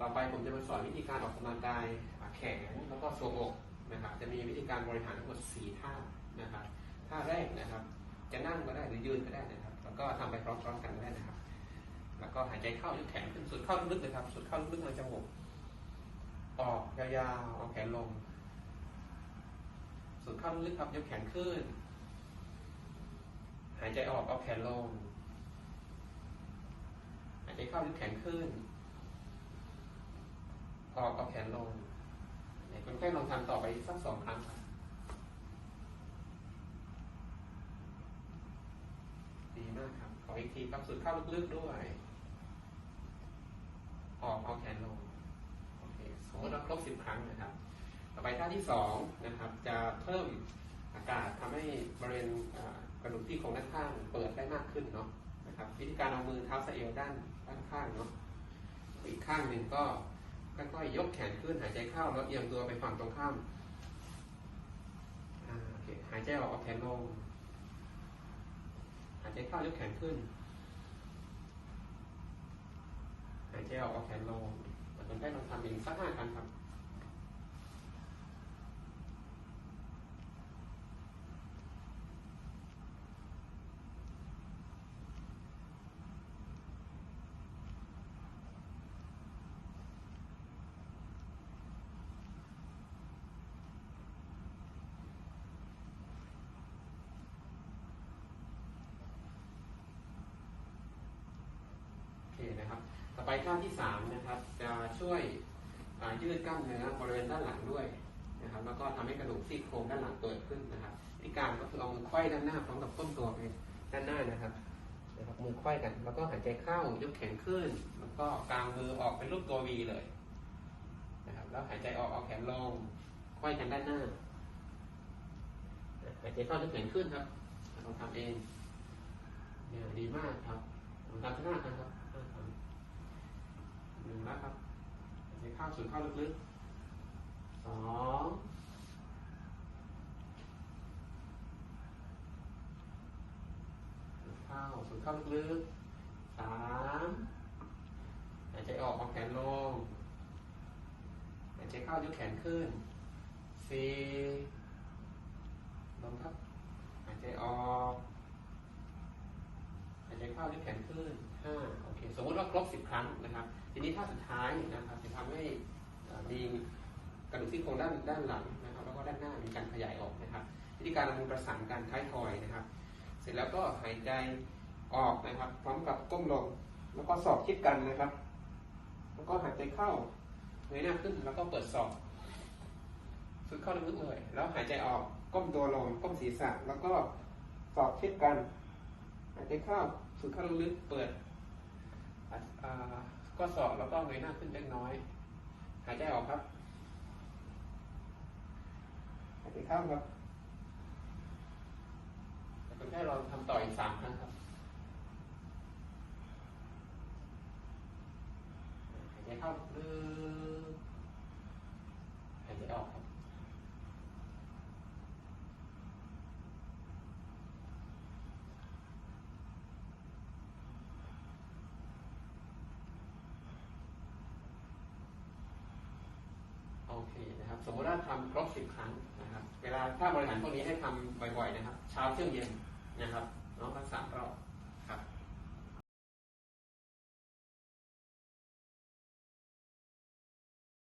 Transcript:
ต่อไปผมจะมาสอนวิธีการออกกำลังกายแขนแล้วก็ทรวงอกนะครับ จะมีวิธีการบริหารทั้งหมด 4 ท่านะครับ ท่าแรกนะครับ จะนั่งก็ได้หรือยืนก็ได้นะครับ แล้วก็ทำไปพร้อมๆกันก็ได้นะครับ แล้วก็หายใจเข้ายกแขนขึ้นสุดเข้าลึกเลยครับ สุดเข้าลึกๆทาจมูกออกยาวๆเอาแขนลง สุดเข้าลึกครับยกแขนขึ้น หายใจออกเอาแขนลง หายใจเข้ายกแขนขึ้น ออกเอาแขนลงคนไข้ลองทำต่อไปสักสองครั้งดีมากครับขออีกทีครับสุดเข้าลึกๆด้วย ออกเอาแขนลงโอเคสมมติเราครบสิบครั้งนะครับ ต่อไปท่าที่สองนะครับ จะเพิ่มอากาศทำให้บริเวณกระดูกที่โครงด้านข้างเปิดได้มากขึ้นเนาะนะครับ วิธีการเอามือเท้าสะเอวด้านด้านข้างเนาะอีกข้างหนึ่งก็ ค่อยๆยกแขนขึ้นหายใจเข้าแล้วเอียงตัวไปฝั่งตรงข้ามหายใจออกเอาแขนลงหายใจเข้ายกแขนขึ้น หายใจออกเอาแขนลงคนไข้ลองทำเองสักห้าครั้งครับ นะครับ ต่อไปท่าที่สามนะครับจะช่วยยืดกล้ามเนื้อบริเวณด้านหลังด้วยนะครับ แล้วก็ทำให้กระดูกซี่โครงด้านหลังเปิดขึ้นนะครับวิธีการก็คือเอามือไขว้ด้านหน้าพร้อมกับก้มตัวไปด้านหน้านะครับนะครับ มือไขว้กัน แล้วก็หายใจเข้ายกแขนขึ้น แล้วก็กางมือออกเป็นรูปตัววีเลยนะครับ แล้วหายใจออกเอาแขนลงไขว้กันด้านหน้าหายใจเข้ายกแขนขึ้นครับลองทำเองเนี่ยดีมากครับลองทำข้างหน้ากันครับห้าครั้งหนึ่งแล้วครับหาสูดเข้าลึกๆสองสูดเข้าสูดเข้าลึกๆสามหายใจออกเอาแขนลงหายใจเข้ายกแขนขึ้นสี่ลงครับหายใจออกหายใจเข้ายกแขนขึ้นห้าโอเค สมมติว่าครบสิบครั้งนะครับ ทีนี้ท่าสุดท้ายนะครับจะทำให้มีกระดูกซี่โครงด้านด้านหลังนะครับ แล้วก็ด้านหน้ามีการขยายออกนะครับ วิธีการเอามือประสานกันท้ายทอยนะครับ เสร็จแล้วก็หายใจออกนะครับ พร้อมกับก้มลงแล้วก็ศอกชิดกันนะครับ แล้วก็หายใจเข้าเงยหน้าขึ้นแล้วก็เปิดศอกสุดเข้าลึกๆเลยแล้วหายใจออกก้มตัวลงก้มศีรษะ แล้วก็ศอกชิดกัน หายใจเข้าสูดเข้าลึกๆเปิดอ่า ก็สอบแล้วก็เงยหน้าขึ้นเล็กน้อย หายใจออกครับหายใจเข้าครับคนไข้เราทำต่ออีกสามครั้งครับหายใจเข้าลึกหายใจออกครับ โอเคนะครับสมมติว่าทำครบสิบครั้งนะครับ เวลาถ้าบริหารพวกนี้ให้ทำบ่อยๆนะครับ เช้าเที่ยงเย็นนะครับ